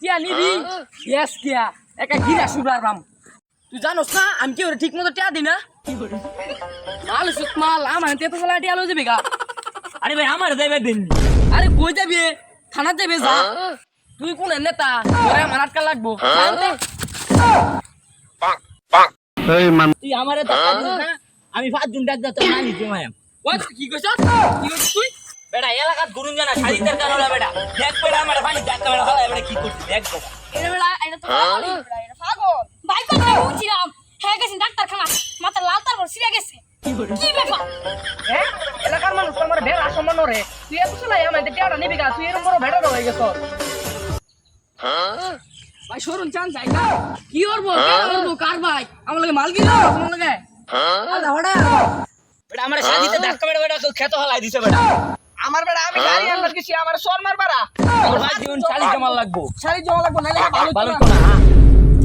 টিয়া নিবি? ইয়েস কিয়া একা গিরা সুবার রাম তুই জানোস না আমি কি ওরে ঠিক মতো টিয়া দিই না? মাল সুত মাল আমার তেতো সালা টিয়া লয়ে যাবে গা? আরে ভাই আমার দেবে দিন। আরে কই যাবি? থানা যাবে যা। তুই কোন নেতা? তোরে আমার আটকা লাগবো। জানতে? তুই আমারে টাকা দিস না? আমি পাঁচ দিন ডাক যাতে না নিতে মায়াম ওই তুই কি কইছ কি কইছ তুই? বেটা এলাকাত ঘুরুন জানা শাড়ি দরকার হলো বেটা দেখ বেটা আমার কি করছিস? দেখ বেটা এটা বেড়া এটা তো পাগল বেড়া এটা পাগল। বাইক করে উঠিলাম হ্যাঁ গেছি ডাক্তারখানা মাথা লাল তারপর সিরিয়া গেছে। কি ব্যাপার? হ্যাঁ? এলাকার মানুষ আমার ভেড়া সম্মান রে। তুই এত সালা আমার টিয়াটা নিবি গা। তুই এরকম বড় ভেড়া হয়ে গেছ। ভাই সরুন চান যাই না কি করব কে করব কার ভাই? আমার লাগে মাল কিলো তোমার লাগে। আদা হড়া আমার শাড়িতে ডাক বেটা বেটা খেতে হলাই দিছে বেটা আমার বেড়া আমি গাড়ি আনবার গেছি আমার সর মার বাড়া। আমার দিন শাড়ি জমা লাগবো। শাড়ি জমা লাগবো নাহলে ভালো ভালো না। হ্যাঁ।